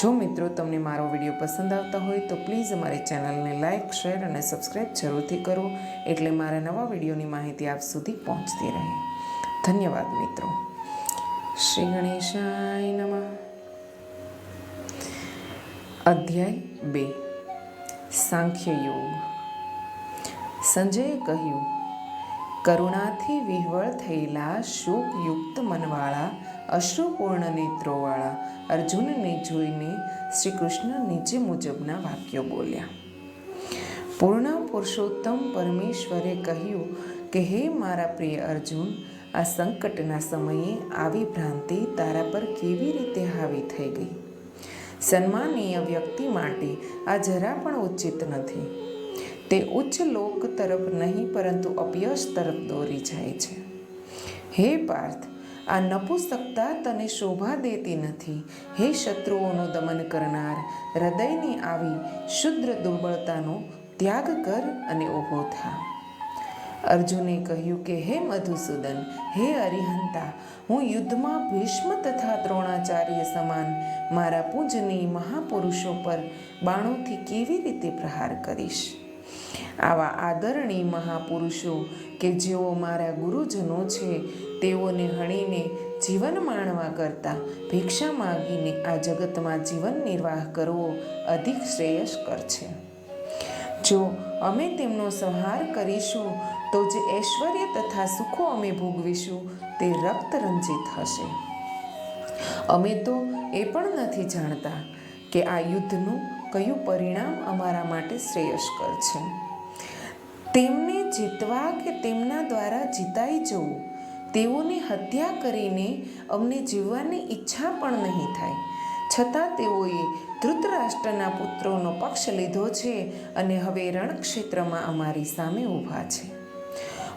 જો મિત્રો તમને મારો વીડિયો પસંદ આવતા હોય તો પ્લીઝ અમારી ચેનલને લાઇક, શેર અને સબસ્ક્રાઈબ જરૂરથી કરો એટલે મારા નવા વિડીયોની માહિતી આપ સુધી પહોંચતી રહે. ધન્યવાદ મિત્રો. શ્રી ગણેશાય નમઃ. અધ્યાય બે. સાંખ્ય યોગ. સંજયે કહ્યું, કરુણાથી વિહવળ થયેલા શોકયુક્ત મનવાળા અશ્રુપૂર્ણ નેત્રોવાળા અર્જુનને જોઈને શ્રી કૃષ્ણ નીચે મુજબના વાક્યો બોલ્યા. પૂર્ણ પુરુષોત્તમ પરમેશ્વરે કહ્યું કે, હે મારા પ્રિય અર્જુન, આ સંકટના સમયે આવી ભ્રાંતિ તારા પર કેવી રીતે હાવી થઈ ગઈ? સન્માનીય વ્યક્તિ માટે આ જરા પણ ઉચિત નથી. તે ઉચ્ચ લોક તરફ નહીં, પરંતુ અપયશ તરફ દોરી જાય છે. હે પાર્થ આ નપુસકતા તને શોભા દેતી નથી. હે શત્રુઓનું દમન કરનાર, હૃદયની આવી શુદ્ર દુર્બળતાનો ત્યાગ કર અને ઊભો થા. અર્જુને કહ્યું કે, હે મધુસૂદન, હે અરિહંતા, હું યુદ્ધમાં ભીષ્મ તથા દ્રોણાચાર્ય સમાન મારા પૂજની મહાપુરુષો પર બાણોથી કેવી રીતે પ્રહાર કરીશ? આવા આદરણીય મહાપુરુષો કે જેઓ મારા ગુરુજનો છે તેઓને હણીને જીવન માણવા કરતાં ભિક્ષા માગીને આ જગતમાં જીવન નિર્વાહ કરવો અધિક શ્રેયસ્કર છે. જો અમે તેમનો સંહાર કરીશું, તો જે ઐશ્વર્ય તથા સુખો અમે ભોગવીશું, તે રક્તરંજિત હશે. અમે તો એ પણ નથી જાણતા કે આ યુદ્ધનું કયું પરિણામ અમારા માટે શ્રેયસ્કર છે. તેમને જીતવા કે તેમના દ્વારા જીતાઈ જવું તેઓની હત્યા કરીને અમને જીવવાની ઈચ્છા પણ નહીં થાય. છતાં તેઓએ ધૃતરાષ્ટ્રના પુત્રોનો પક્ષ લીધો છે અને હવે રણક્ષેત્રમાં અમારી સામે ઊભા છે.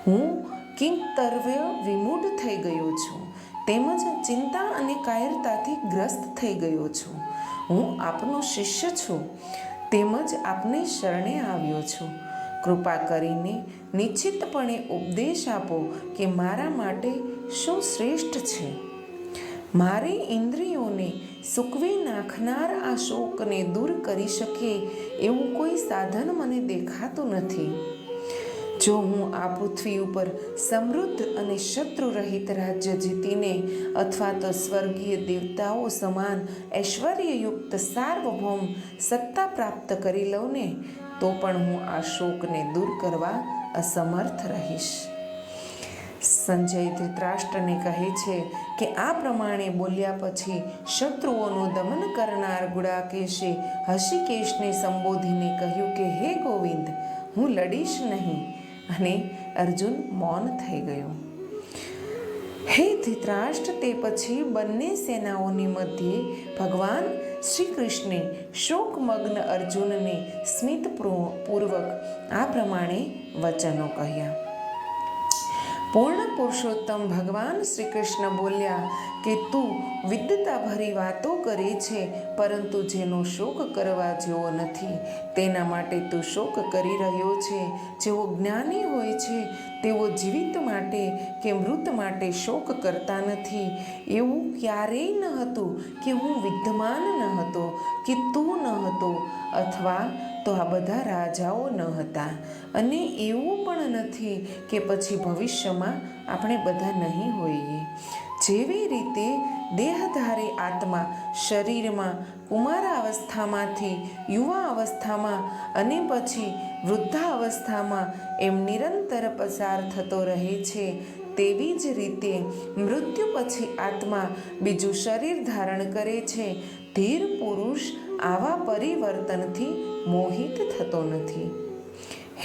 હું કિંકતર્વ્ય વિમૂઢ થઈ ગયો છું. તેમજ ચિંતા અને કાયરતાથી ગ્રસ્ત થઈ ગયો છું. હું આપનો શિષ્ય છું. તેમજ આપને શરણે આવ્યો છું. કૃપા કરીને નિશ્ચિતપણે ઉપદેશ આપો કે મારા માટે શું શ્રેષ્ઠ છે. મારી ઇન્દ્રિયોને સૂકવી નાખનાર આ શોકને દૂર કરી શકે એવું કોઈ સાધન મને દેખાતું નથી. જો હું આ પૃથ્વી ઉપર સમૃદ્ધ અને શત્રુ રહિત રાજ્ય જીતીને અથવા તો સ્વર્ગીય દેવતાઓ સમાન ઐશ્વર્યયુક્ત સાર્વભૌમ સત્તા પ્રાપ્ત કરી લઉં ને, તો પણ હું આ શોકને દૂર કરવા અસમર્થ રહીશ. સંજય ધૃતરાષ્ટ્રને કહે છે કે, આ પ્રમાણે બોલ્યા પછી શત્રુઓનું દમન કરનાર ગુડાકેશે હશિકેશને સંબોધીને કહ્યું કે, હે ગોવિંદ, હું લડીશ નહીં. અને અર્જુન મૌન થઈ ગયો. હે ધૃતરાષ્ટ્ર, તે પછી બંને સેનાઓની મધ્યે ભગવાન શ્રી કૃષ્ણે શોકમગ્ન અર્જુનને સ્મિત પૂર્વક આ પ્રમાણે વચનો કહ્યા. પૂર્ણ પુરુષોત્તમ ભગવાન શ્રી કૃષ્ણ બોલ્યા કે તું વિદ્યતા ભરી વાતો કરે છે, પરંતુ જેનો શોક કરવા જેવો નથી. તેના માટે તું શોક કરી રહ્યો છે. જેઓ જ્ઞાની હોય છે તેઓ જીવિત માટે કે મૃત માટે શોક કરતા નથી. એવું ક્યારેય ન હતું કે હું વિદ્યમાન ન હતો, કે તું ન હતો, અથવા તો આ બધા રાજાઓ ન હતા. અને એવું પણ નથી કે પછી ભવિષ્યમાં આપણે બધા નહીં હોઈએ. જેવી રીતે દેહધારી આત્મા શરીરમાં કુમારા અવસ્થામાંથી યુવા અવસ્થામાં અને પછી વૃદ્ધા અવસ્થામાં એમ નિરંતર પસાર થતો રહે છે, તેવી જ રીતે મૃત્યુ પછી આત્મા બીજું શરીર ધારણ કરે છે. ધીર પુરુષ આવા પરિવર્તનથી મોહિત થતો નથી.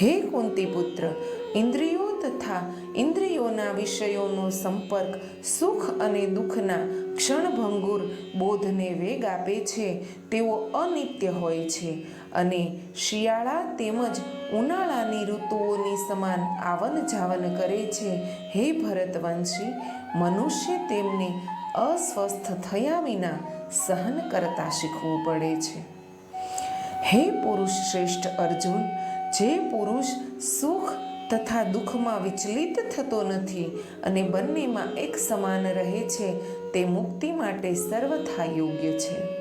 હે કુંતી પુત્ર ઇન્દ્રિયો તથા ઇન્દ્રિયોના વિષયોનો સંપર્ક સુખ અને દુઃખના ક્ષણભંગુર બોધને વેગ આપે છે, તેઓ અનિત્ય હોય છે અને શિયાળા તેમજ ઉનાળાની ઋતુઓની સમાન આવન જાવન કરે છે. હે ભરતવંશી, મનુષ્ય તેમને અસ્વસ્થ થયા વિના સહન કરતા શીખવું પડે છે. હે પુરુષ શ્રેષ્ઠ અર્જુન, જે પુરુષ સુખ તથા દુઃખમાં વિચલિત થતો નથી અને બંનેમાં એક સમાન રહે છે, તે મુક્તિ માટે સર્વથા યોગ્ય છે.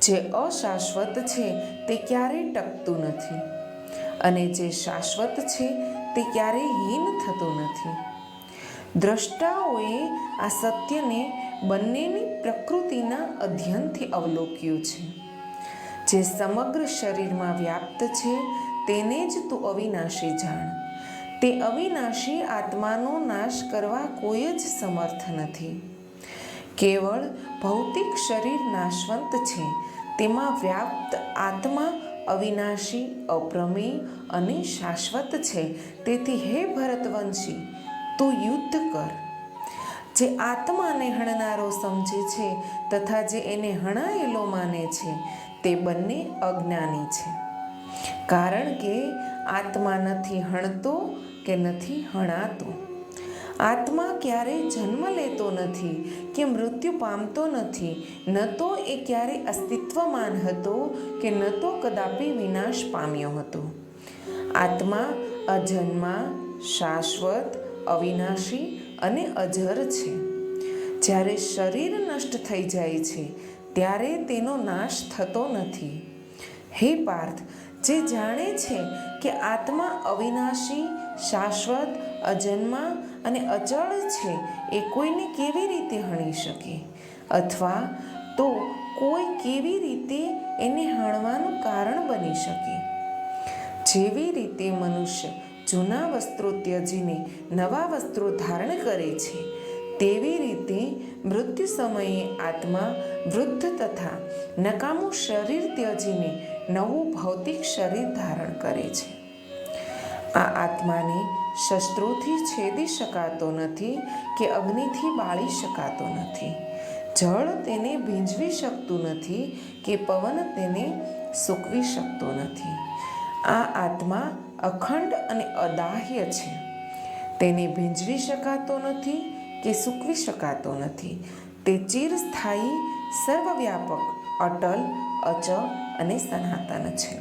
જે અશાશ્વત છે, તે ક્યારેય ટકતું નથી. અને જે શાશ્વત છે, તે ક્યારેય હીન થતો નથી. દ્રષ્ટાઓએ આ સત્યને બંનેની પ્રકૃતિના અધ્યયનથી અવલોક્યું છે. જે સમગ્ર શરીરમાં વ્યાપ્ત છે, તેને જ તું અવિનાશી જાણ. તે અવિનાશી આત્માનો નાશ કરવા કોઈ જ સમર્થ નથી. કેવળ ભૌતિક શરીર નાશવંત છે, તેમાં વ્યાપ્ત આત્મા અવિનાશી, અપ્રમેય અને શાશ્વત છે. તેથી હે ભરતવંશી, તું યુદ્ધ કર. જે આત્માને હણનારો સમજે છે તથા જે એને હણાયેલો માને છે, તે બંને અજ્ઞાની છે. કારણ કે આત્મા નથી હણતો કે નથી હણાતો. આત્મા ક્યારેય જન્મ લેતો નથી કે મૃત્યુ પામતો નથી, ન તો એ ક્યારે અસ્તિત્વમાન હતો કે ન તો કદાપી વિનાશ પામ્યો હતો. આત્મા અજન્મા, શાશ્વત, અવિનાશી અને અજર છે. જ્યારે શરીર નષ્ટ થઈ જાય છે, ત્યારે તેનો નાશ થતો નથી. હે પાર્થ, જે જાણે છે કે આત્મા અવિનાશી, શાશ્વત, અજન્મા અને અચળ છે, એ કોઈને કેવી રીતે હણી શકે? અથવા તો કોઈ કેવી રીતે એને હણવાનું કારણ બની શકે? જેવી રીતે મનુષ્ય જૂના વસ્ત્રો ત્યજીને નવા વસ્ત્રો ધારણ કરે છે. તેવી રીતે મૃત્યુ સમયે આત્મા વૃદ્ધ તથા નકામું શરીર ત્યજીને નવું ભૌતિક શરીર ધારણ કરે છે. આ આત્માને શસ્ત્રોથી છેદી શકાતો નથી કે અગ્નિથી બાળી શકાતો નથી. જળ તેને ભીંજવી શકતું નથી કે પવન તેને સૂકવી શકતો નથી. આ આત્મા અખંડ અને અદાહ્ય છે. તેને ભીંજવી શકાતો નથી કે સૂકવી શકાતો નથી. તે ચિરસ્થાયી, સર્વવ્યાપક, અટલ, અચળ અને સનાતન છે.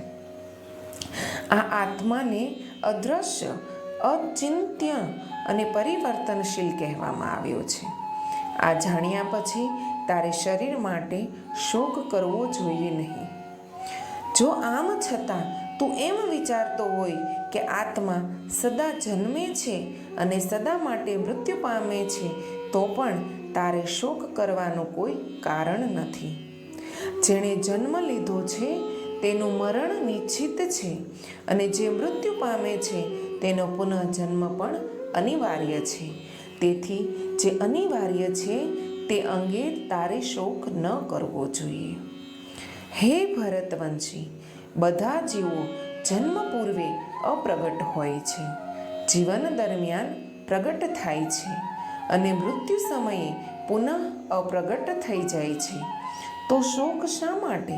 આ આત્માને અદ્રશ્ય, અચિંત્ય અને પરિવર્તનશીલ કહેવામાં આવ્યો છે. આ જાણ્યા પછી તારે શરીર માટે શોક કરવો જોઈએ નહીં. જો આમ છતાં તું એમ વિચારતો હોય કે આત્મા સદા જન્મે છે અને સદા માટે મૃત્યુ પામે છે, તો પણ તારે શોક કરવાનું કોઈ કારણ નથી. જેણે જન્મ લીધો છે, તેનું મરણ નિશ્ચિત છે અને જે મૃત્યુ પામે છે, તેનો પુનઃજન્મ પણ અનિવાર્ય છે. તેથી જે અનિવાર્ય છે, તે અંગે તારે શોક ન કરવો જોઈએ. હે ભરતવંશી બધા જીવો જન્મ પૂર્વે અપ્રગટ હોય છે. જીવન દરમિયાન પ્રગટ થાય છે અને મૃત્યુ સમયે પુનઃ અપ્રગટ થઈ જાય છે. તો શોક શા માટે?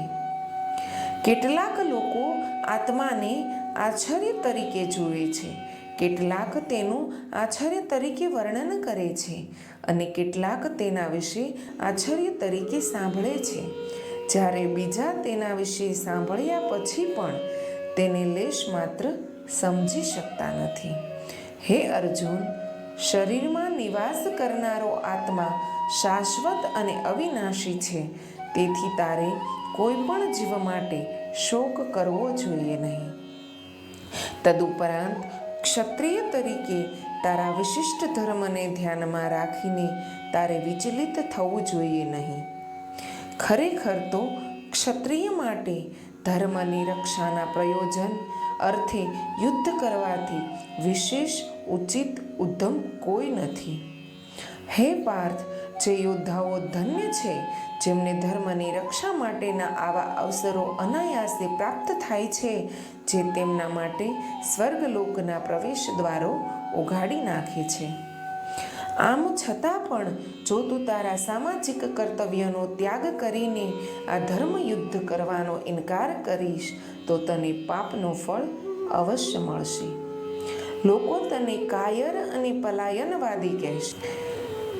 કેટલાક લોકો આત્માને આશ્ચર્ય તરીકે જુએ છે. કેટલાક તેનું આશ્ચર્ય તરીકે વર્ણન કરે છે અને કેટલાક તેના વિશે આશ્ચર્ય તરીકે સાંભળે છે. જ્યારે બીજા તેના વિશે સાંભળ્યા પછી પણ તેને લેશ માત્ર સમજી શકતા નથી. હે અર્જુન, શરીરમાં નિવાસ કરનારો આત્મા શાશ્વત અને અવિનાશી છે. તેથી તારે કોઈ પણ જીવ માટે શોક કરવો જોઈએ નહીં. તદુપરાંત ક્ષત્રિય તરીકે તારા વિશિષ્ટ ધર્મને ધ્યાનમાં રાખીને તારે વિચલિત થવું જોઈએ નહીં. ખરેખર તો ક્ષત્રિય માટે ધર્મની રક્ષાના પ્રયોજન અર્થે યુદ્ધ કરવાથી વિશેષ ઉચિત ઉદ્ધમ કોઈ નથી. હે પાર્થ, જે યોદ્ધાઓ ધન્ય છે, જેમને ધર્મની રક્ષા માટેના આવા અવસરો અનાયાસે પ્રાપ્ત થાય છે, જે તેમના માટે સ્વર્ગલોકના પ્રવેશ દ્વારો ઉઘાડી નાખે છે. આમ છતાં પણ જો તું તારા સામાજિક કર્તવ્યનો ત્યાગ કરીને આ ધર્મ યુદ્ધ કરવાનો ઇનકાર કરીશ, તો તને પાપનું ફળ અવશ્ય મળશે. લોકો તને કાયર અને પલાયનવાદી કહેશે.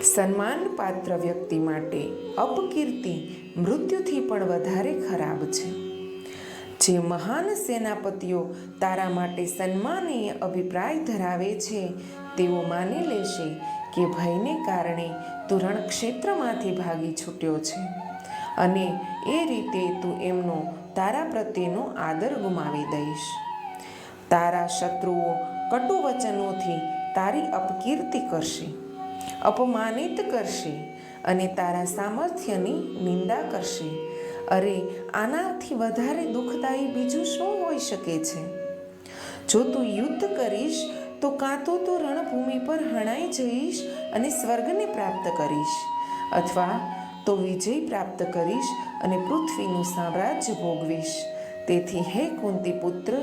સન્માનપાત્ર વ્યક્તિ માટે અપકીર્તિ મૃત્યુથી પણ વધારે ખરાબ છે. જે મહાન સેનાપતિઓ તારા માટે સન્માનીય અભિપ્રાય ધરાવે છે, તેઓ માની લેશે કે ભયને કારણે તું રણક્ષેત્રમાંથી ભાગી છૂટ્યો છે. અને એ રીતે તું એમનો તારા પ્રત્યેનો આદર ગુમાવી દઈશ. તારા શત્રુઓ કટુ વચનોથી તારી અપકીર્તિ કરશે, અપમાનિત કરશે અને તારા સામર્થ્યની નિંદા કરશે. અરે, આનાથી વધારે દુઃખદાયી બીજું શું હોઈ શકે છે? જો તું યુદ્ધ કરીશ તો કાં તો તું રણભૂમિ પર હણાઈ જઈશ અને સ્વર્ગને પ્રાપ્ત કરીશ, અથવા તો વિજય પ્રાપ્ત કરીશ અને પૃથ્વીનું સામ્રાજ્ય ભોગવીશ. તેથી હે કુંતી પુત્ર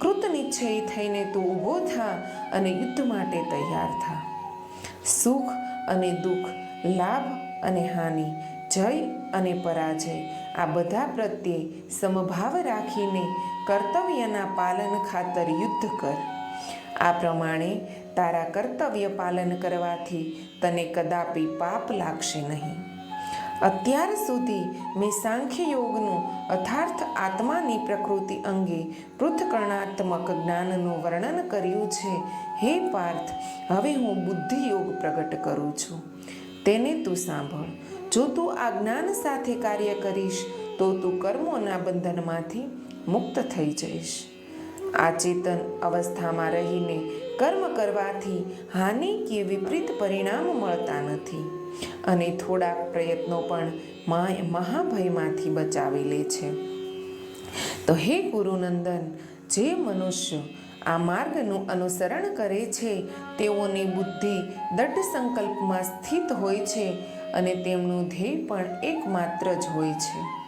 કૃતનિશ્ચયી થઈને તું ઊભો થા અને યુદ્ધ માટે તૈયાર થા. સુખ અને દુઃખ, લાભ અને હાનિ, જય અને પરાજય, આ બધા પ્રત્યે સમભાવ રાખીને કર્તવ્યના પાલન ખાતર યુદ્ધ કર. આ પ્રમાણે તારા કર્તવ્ય પાલન કરવાથી તને કદાપી પાપ લાગશે નહીં. અત્યાર સુધી મેં સાંખ્ય યોગનું અર્થાર્થ આત્માની પ્રકૃતિ અંગે પૃથકરણાત્મક જ્ઞાનનું વર્ણન કર્યું છે. હે પાર્થ, હવે હું બુદ્ધિ યોગ પ્રગટ કરું છું. તેને તું સાંભળ. જો તું આ જ્ઞાન સાથે કાર્ય કરીશ, તો તું કર્મોના બંધનમાંથી મુક્ત થઈ જઈશ. આ ચેતન અવસ્થામાં રહીને કર્મ કરવાથી હાનિ કે વિપરીત પરિણામ મળતા નથી. અને થોડાક પ્રયત્નો પણ મહાભયમાંથી બચાવી લે છે. તો હે ગુરુનંદન, જે મનુષ્ય આ માર્ગનું અનુસરણ કરે છે, તેઓની બુદ્ધિ દઢ સંકલ્પમાં સ્થિત હોય છે અને તેમનું ધ્યેય પણ એકમાત્ર જ હોય છે.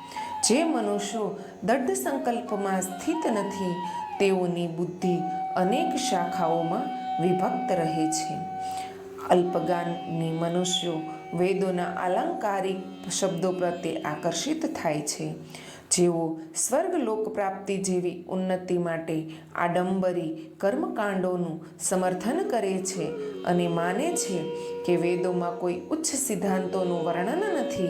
જે મનુષ્યો દઢ સંકલ્પમાં સ્થિત નથી તેઓની બુદ્ધિ અનેક શાખાઓમાં વિભક્ત રહે છે. અલ્પગાનની મનુષ્યો વેદોના આલંકારિક શબ્દો પ્રત્યે આકર્ષિત થાય છે. જેઓ સ્વર્ગલોક પ્રાપ્તિ જેવી ઉન્નતિ માટે આડંબરી કર્મકાંડોનું સમર્થન કરે છે અને માને છે કે વેદોમાં કોઈ ઉચ્ચ સિદ્ધાંતોનું વર્ણન નથી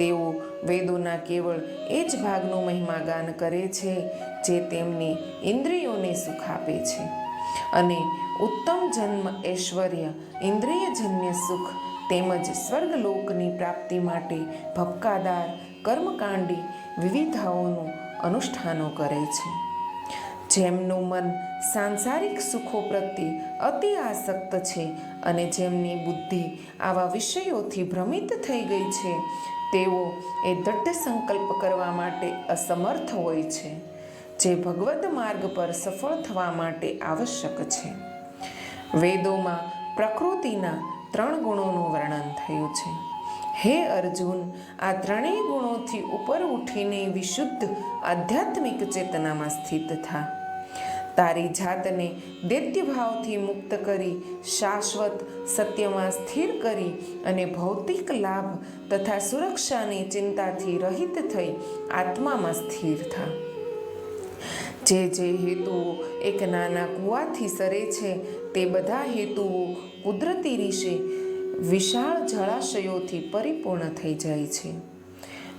તેઓ વેદોના કેવળ એ જ ભાગનું મહિમાગાન કરે છે જે તેમની ઇન્દ્રિયોને સુખ આપે છે. અને ઉત્તમ જન્મ ઐશ્વર્ય, ઇન્દ્રિયજન્ય સુખ તેમજ સ્વર્ગલોકની પ્રાપ્તિ માટે ભપકાદાર, કર્મકાંડી વિવિધાઓનું અનુષ્ઠાનો કરે છે. જેમનું મન સાંસારિક સુખો પ્રત્યે અતિ આસક્ત છે અને જેમની બુદ્ધિ આવા વિષયોથી ભ્રમિત થઈ ગઈ છે તેઓ એ દઢ સંકલ્પ કરવા માટે અસમર્થ હોય છે, જે ભગવદ્ માર્ગ પર સફળ થવા માટે આવશ્યક છે. વેદોમાં પ્રકૃતિના ત્રણ ગુણોનું વર્ણન થયું છે. હે અર્જુન, આ ત્રણેય ગુણોથી ઉપર ઉઠીને વિશુદ્ધ આધ્યાત્મિક ચેતનામાં સ્થિત થા. તારી જાતને દૈત્યભાવથી મુક્ત કરી, શાશ્વત સત્યમાં સ્થિર કરી અને ભૌતિક લાભ તથા સુરક્ષાની ચિંતાથી રહિત થઈ આત્મામાં સ્થિર થા. જે જે હેતુઓ એક નાના કૂવાથી સરે છે, તે બધા હેતુઓ કુદરતી રીશે, વિશાળ જળાશયોથી પરિપૂર્ણ થઈ જાય છે.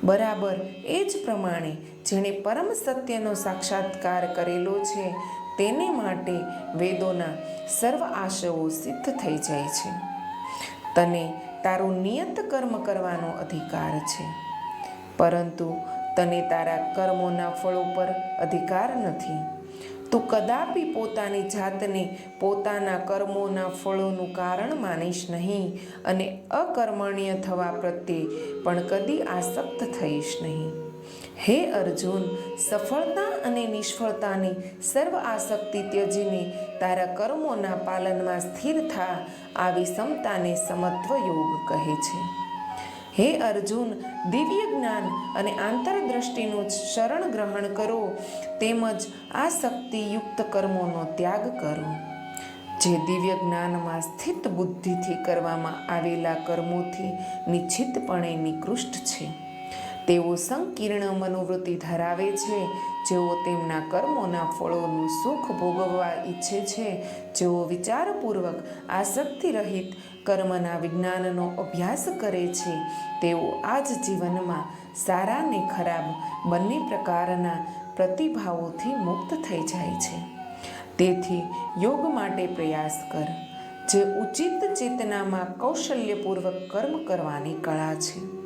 બરાબર એ જ પ્રમાણે જેણે પરમ સત્યનો સાક્ષાત્કાર કરેલો છે તેને માટે વેદોના સર્વ આશયો સિદ્ધ થઈ જાય છે. તને તારું નિયત કર્મ કરવાનો અધિકાર છે. પરંતુ તને તારા કર્મોના ફળો પર અધિકાર નથી. તું કદાપી પોતાની જાતને પોતાના કર્મોના ફળોનું કારણ માનીશ નહીં અને અકર્મણ્ય થવા પ્રત્યે પણ કદી આસક્ત થઈશ નહીં. હે અર્જુન, સફળતા અને નિષ્ફળતાની સર્વ આસક્તિ ત્યજીને તારા કર્મોના પાલનમાં સ્થિર થા, આવી ક્ષમતાને સમત્વ યોગ કહે છે. હે અર્જુન, દિવ્ય જ્ઞાન અને આંતરદ્રષ્ટિનું શરણ ગ્રહણ કરો, તેમજ આ શક્તિયુક્ત કર્મોનો ત્યાગ કરો. જે દિવ્ય જ્ઞાનમાં સ્થિત બુદ્ધિથી કરવામાં આવેલા કર્મોથી નિશ્ચિતપણે નિકૃષ્ટ છે. તેઓ સંકીર્ણ મનોવૃત્તિ ધરાવે છે. જેઓ તેમના કર્મોના ફળોનું સુખ ભોગવવા ઈચ્છે છે. જેઓ વિચારપૂર્વક આસક્તિ રહિત કર્મના વિજ્ઞાનનો અભ્યાસ કરે છે. તેઓ આ જ જીવનમાં સારા ને ખરાબ બંને પ્રકારના પ્રતિભાવોથી મુક્ત થઈ જાય છે. તેથી યોગ માટે પ્રયાસ કર. જે ઉચિત ચેતનામાં કૌશલ્યપૂર્વક કર્મ કરવાની કળા છે.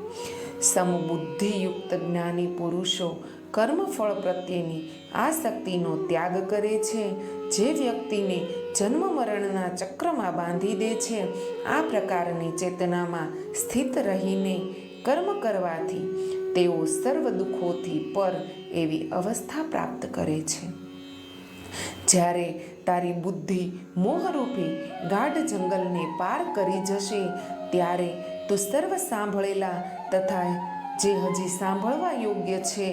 સમબુદ્ધિયુક્ત જ્ઞાની પુરુષો કર્મફળ પ્રત્યેની આસક્તિનો ત્યાગ કરે છે. જે વ્યક્તિને જન્મ મરણના ચક્રમાં બાંધી દે છે, આ પ્રકારની ચેતનામાં સ્થિત રહીને કર્મ કરવાથી તેઓ સર્વ દુઃખોથી પર એવી અવસ્થા પ્રાપ્ત કરે છે. જ્યારે તારી બુદ્ધિ મોહરૂપી ગાઢ જંગલને પાર કરી જશે, ત્યારે તું સર્વ સાંભળેલા તથા જે હજી સાંભળવા યોગ્ય છે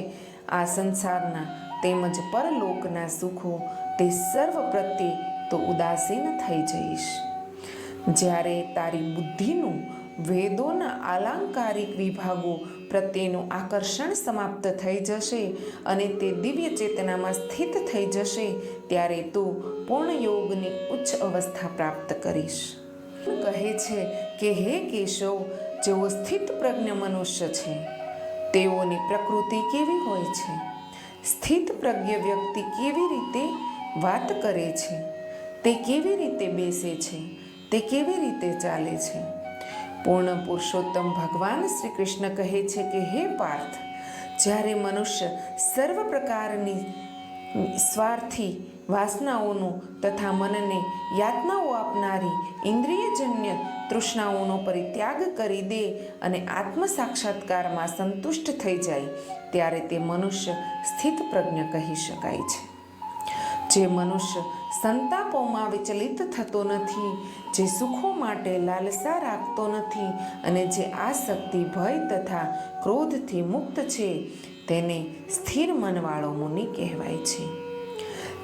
આ સંસારના તેમજ પરલોકના સુખો તે સર્વ પ્રત્યે તો ઉદાસીન થઈ જઈશ. જ્યારે તારી બુદ્ધિનું વેદોના આલંકારિક વિભાગો પ્રત્યેનું આકર્ષણ સમાપ્ત થઈ જશે અને તે દિવ્ય ચેતનામાં સ્થિત થઈ જશે, ત્યારે તું પૂર્ણ યોગની ઉચ્ચ અવસ્થા પ્રાપ્ત કરીશ. કહે છે કે, હે કેશવ જેઓ સ્થિત પ્રજ્ઞ મનુષ્ય છે, તેઓની પ્રકૃતિ કેવી હોય છે? સ્થિત પ્રજ્ઞ વ્યક્તિ કેવી રીતે વાત કરે છે? તે કેવી રીતે બેસે છે? તે કેવી રીતે ચાલે છે? પૂર્ણ પુરુષોત્તમ ભગવાન શ્રી કૃષ્ણ કહે છે કે, હે પાર્થ, જ્યારે મનુષ્ય સર્વ પ્રકારની સ્વાર્થી, વાસનાઓનું તથા મનને યાતનાઓ આપનારી ઇન્દ્રિયજન્ય તૃષ્ણાઓનો પરિત્યાગ કરી દે અને આત્મ સાક્ષાત્કારમાં સંતુષ્ટ થઈ જાય, ત્યારે તે મનુષ્ય સ્થિત પ્રજ્ઞ કહી શકાય છે. જે મનુષ્ય સંતાપોમાં વિચલિત થતો નથી, જે સુખો માટે લાલસા રાખતો નથી અને જે આસક્તિ ભય તથા ક્રોધથી મુક્ત છે તેને સ્થિર મનવાળો મુનિ કહેવાય છે.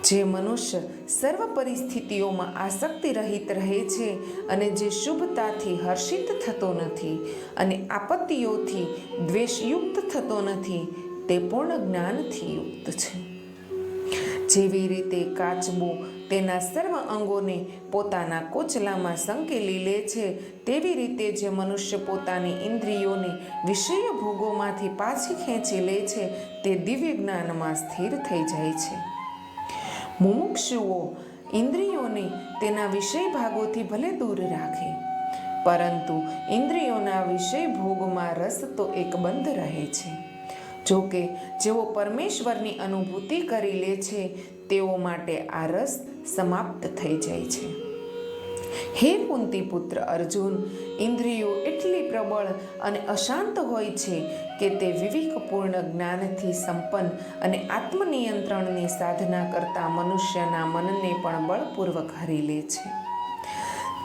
જે મનુષ્ય સર્વ પરિસ્થિતિઓમાં આસક્તિ રહિત રહે છે અને જે શુભતાથી હર્ષિત થતો નથી અને આપત્તિઓથી દ્વેષયુક્ત થતો નથી, તે પૂર્ણ જ્ઞાનથી યુક્ત છે. જેવી રીતે કાચબો તેના સર્વ અંગોને પોતાના કોચલામાં સંકેલી લે છે. તેવી રીતે જે મનુષ્ય પોતાની ઇન્દ્રિયોને વિષય ભોગોમાંથી પાછી ખેંચી લે છે. તે દિવ્ય જ્ઞાનમાં સ્થિર થઈ જાય છે. મુમુક્ષુઓ ઇન્દ્રિયોને તેના વિષય ભાગોથી ભલે દૂર રાખે, પરંતુ ઇન્દ્રિયોના વિષય ભોગમાં રસ તો એક બંધ રહે છે. જો કે જેઓ પરમેશ્વરની અનુભૂતિ કરી લે છે, તેઓ માટે આ રસ સમાપ્ત થઈ જાય છે. હે કુંતી પુત્ર અર્જુન, ઇન્દ્રિયો એટલી પ્રબળ અને અશાંત હોય છે કે તે વિવેકપૂર્ણ જ્ઞાનથી સંપન્ન અને આત્મનિયંત્રણની સાધના કરતા મનુષ્યના મનને પણ બળપૂર્વક હરી લે છે.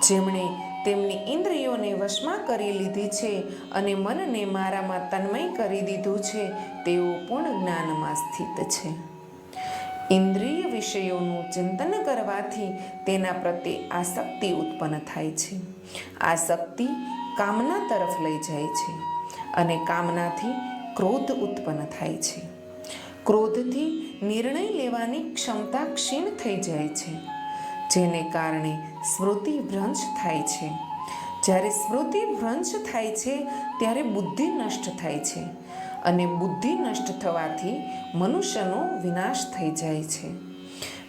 જેમણે તેમની ઇન્દ્રિયોને વશમાં કરી લીધી છે અને મનને મારામાં તન્મય કરી દીધું છે, તેઓ પૂર્ણ જ્ઞાનમાં સ્થિત છે. ઇન્દ્રિય વિષયોનું ચિંતન કરવાથી તેના પ્રત્યે આસક્તિ ઉત્પન્ન થાય છે. આસક્તિ કામના તરફ લઈ જાય છે અને કામનાથી ક્રોધ ઉત્પન્ન થાય છે. ક્રોધથી નિર્ણય લેવાની ક્ષમતા ક્ષીણ થઈ જાય છે. જેને કારણે સ્મૃતિ ભ્રંશ થાય છે. જ્યારે સ્મૃતિ ભ્રંશ થાય છે, ત્યારે બુદ્ધિ નષ્ટ થાય છે અને બુદ્ધિ નષ્ટ થવાથી મનુષ્યનો વિનાશ થઈ જાય છે.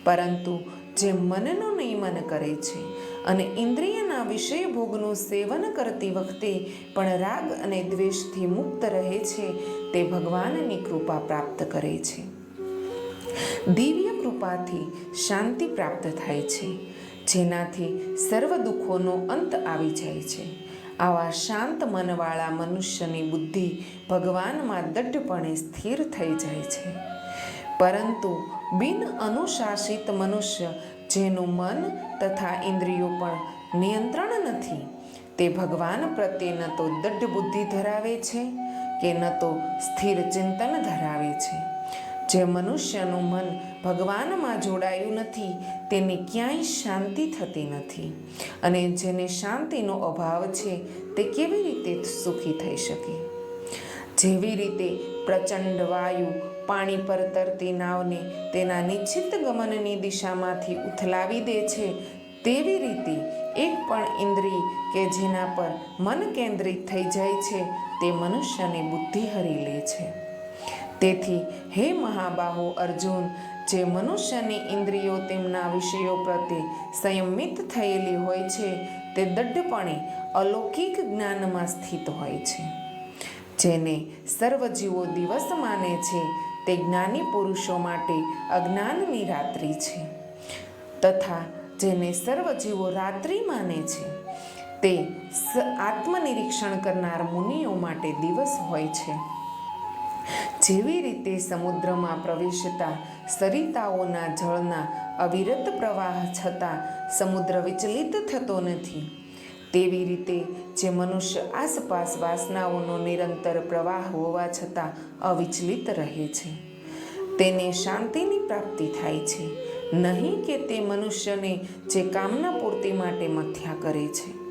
પરંતુ જે મનનું નિયમન કરે છે અને ઇન્દ્રિયના વિષય ભોગનું સેવન કરતી વખતે પણ રાગ અને દ્વેષથી મુક્ત રહે છે, તે ભગવાનની કૃપા પ્રાપ્ત કરે છે. દિવ્ય કૃપાથી શાંતિ પ્રાપ્ત થાય છે, જેનાથી સર્વ દુઃખોનો અંત આવી જાય છે. આવા શાંત મનવાળા મનુષ્યની બુદ્ધિ ભગવાનમાં દઢપણે સ્થિર થઈ જાય છે. પરંતુ બિન અનુશાસિત મનુષ્ય, જેનું મન તથા ઇન્દ્રિયો પણ નિયંત્રણ નથી, તે ભગવાન પ્રત્યે ન તો દઢ બુદ્ધિ ધરાવે છે કે ન તો સ્થિર ચિંતન ધરાવે છે. જે મનુષ્યનું મન ભગવાનમાં જોડાયું નથી, તેને ક્યાંય શાંતિ થતી નથી. અને જેને શાંતિનો અભાવ છે, તે કેવી રીતે સુખી થઈ શકે? જેવી રીતે પ્રચંડ વાયુ પાણી પર તરતી નાવને તેના નિશ્ચિત ગમનની દિશામાંથી ઉથલાવી દે છે, તેવી રીતે એક પણ ઇન્દ્રિય કે જેના પર મન કેન્દ્રિત થઈ જાય છે, તે મનુષ્યની બુદ્ધિ હરી લે છે. તેથી હે મહાબાહો અર્જુન, જે મનુષ્યની ઇન્દ્રિયો તેમના વિષયો પ્રત્યે સંયમિત થયેલી હોય છે, તે દઢપણે અલૌકિક જ્ઞાનમાં સ્થિત હોય છે. જેને સર્વજીવો દિવસ માને છે, તે જ્ઞાની પુરુષો માટે અજ્ઞાનની રાત્રિ છે. તથા જેને સર્વજીવો રાત્રિ માને છે, તે આત્મનિરીક્ષણ કરનાર મુનિઓ માટે દિવસ હોય છે. જેવી રીતે સમુદ્રમાં પ્રવેશતા સરિતાઓના જળના અવિરત પ્રવાહ છતાં સમુદ્ર વિચલિત થતો નથી. તેવી રીતે જે મનુષ્ય આસપાસ વાસનાઓનો નિરંતર પ્રવાહ હોવા છતાં અવિચલિત રહે છે. તેને શાંતિની પ્રાપ્તિ થાય છે. નહીં કે તે મનુષ્યને જે કામના પૂર્તિ માટે મથ્યા કરે છે.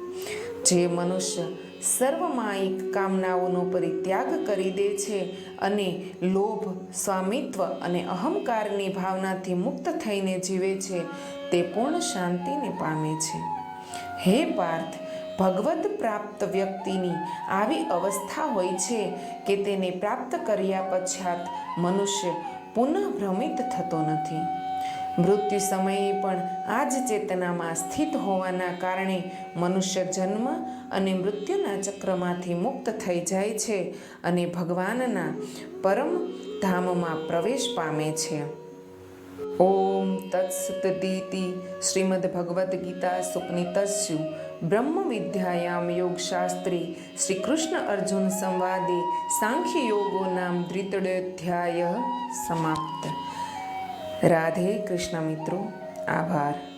જે મનુષ્ય સર્વમાયિક કામનાઓનો પરિત્યાગ કરી દે છે અને લોભ, સ્વામિત્વ અને અહંકારની ભાવનાથી મુક્ત થઈને જીવે છે, તે પૂર્ણ શાંતિને પામે છે. હે પાર્થ, ભગવત પ્રાપ્ત વ્યક્તિની આવી અવસ્થા હોય છે કે તેને પ્રાપ્ત કર્યા પશ્ચાત મનુષ્ય પુનઃ ભ્રમિત થતો નથી. મૃત્યુ સમયે પણ આ જ ચેતનામાં સ્થિત હોવાના કારણે મનુષ્ય જન્મ અને મૃત્યુના ચક્રમાંથી મુક્ત થઈ જાય છે અને ભગવાનના પરમ ધામમાં પ્રવેશ પામે છે. ઓમ તત્સતદીતિ શ્રીમદ ભગવદ્ ગીતા સુપનિતસ્યુ બ્રહ્મ વિદ્યાયામ યોગશાસ્ત્રી શ્રી કૃષ્ણ અર્જુન સંવાદે સાંખ્ય યોગો નામ દ્વિતડોધ્યાય સમાપ્ત. રાધે કૃષ્ણ મિત્રો આભાર.